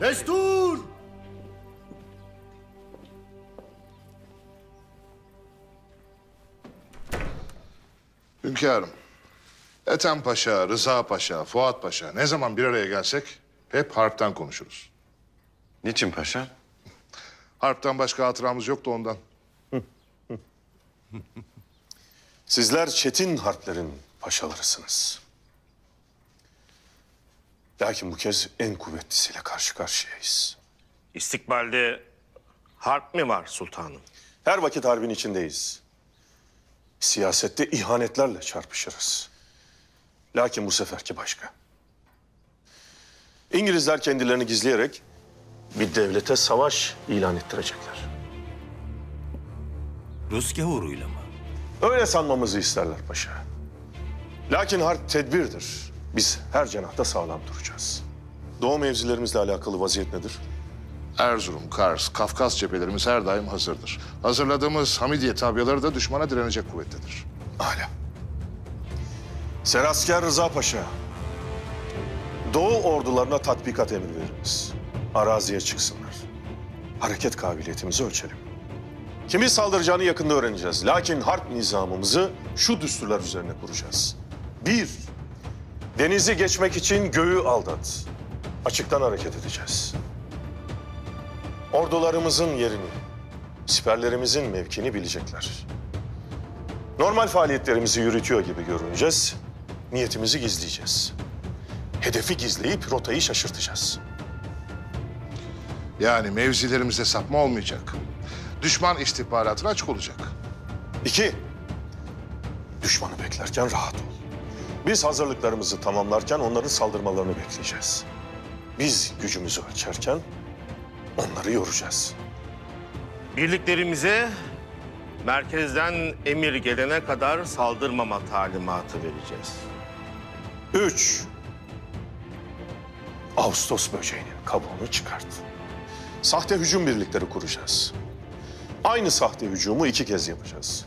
Destur! Hünkârım, Ethem Paşa, Rıza Paşa, Fuat Paşa ne zaman bir araya gelsek hep harpten konuşuruz. Niçin paşa? Harpten başka hatıramız yoktu ondan. Sizler çetin harplerin paşalarısınız. Lakin bu kez en kuvvetlisiyle karşı karşıyayız. İstikbalde harp mi var sultanım? Her vakit harbin içindeyiz. Siyasette ihanetlerle çarpışırız. Lakin bu seferki başka. İngilizler kendilerini gizleyerek bir devlete savaş ilan ettirecekler. Rus gavuruyla mı? Öyle sanmamızı isterler paşa. Lakin harp tedbirdir. Biz her cenahta sağlam duracağız. Doğu mevzilerimizle alakalı vaziyet nedir? Erzurum, Kars, Kafkas cephelerimiz her daim hazırdır. Hazırladığımız Hamidiye tabiyaları da düşmana direnecek kuvvettedir. Hala. Serasker Rıza Paşa. Doğu ordularına tatbikat emri veririz. Araziye çıksınlar. Hareket kabiliyetimizi ölçelim. Kimi saldıracağını yakında öğreneceğiz. Lakin harp nizamımızı şu düsturlar üzerine kuracağız. Bir, denizi geçmek için göğü aldat. Açıktan hareket edeceğiz. Ordularımızın yerini, siperlerimizin mevkini bilecekler. Normal faaliyetlerimizi yürütüyor gibi görüneceğiz. Niyetimizi gizleyeceğiz. Hedefi gizleyip rotayı şaşırtacağız. Yani mevzilerimize sapma olmayacak. Düşman istihbaratına açık olacak. İki, düşmanı beklerken rahat ol. Biz hazırlıklarımızı tamamlarken onların saldırmalarını bekleyeceğiz. Biz gücümüzü ölçerken onları yoracağız. Birliklerimize merkezden emir gelene kadar saldırmama talimatı vereceğiz. Üç, Ağustos böceğinin kabuğunu çıkart. Sahte hücum birlikleri kuracağız. Aynı sahte hücumu iki kez yapacağız.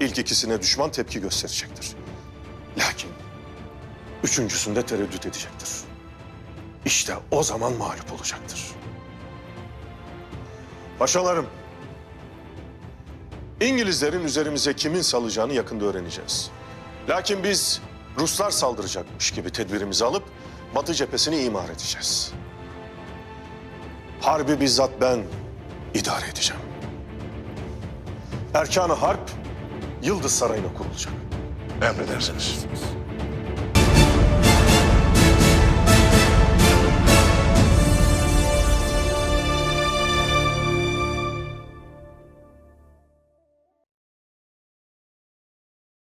İlk ikisine düşman tepki gösterecektir. Lakin üçüncüsünde tereddüt edecektir. İşte o zaman mağlup olacaktır. Paşalarım, İngilizlerin üzerimize kimin salacağını yakında öğreneceğiz. Lakin biz Ruslar saldıracakmış gibi tedbirimizi alıp Batı cephesini imar edeceğiz. Harbi bizzat ben idare edeceğim. Erkanı harp Yıldız Sarayı'na kurulacak. Emredersiniz.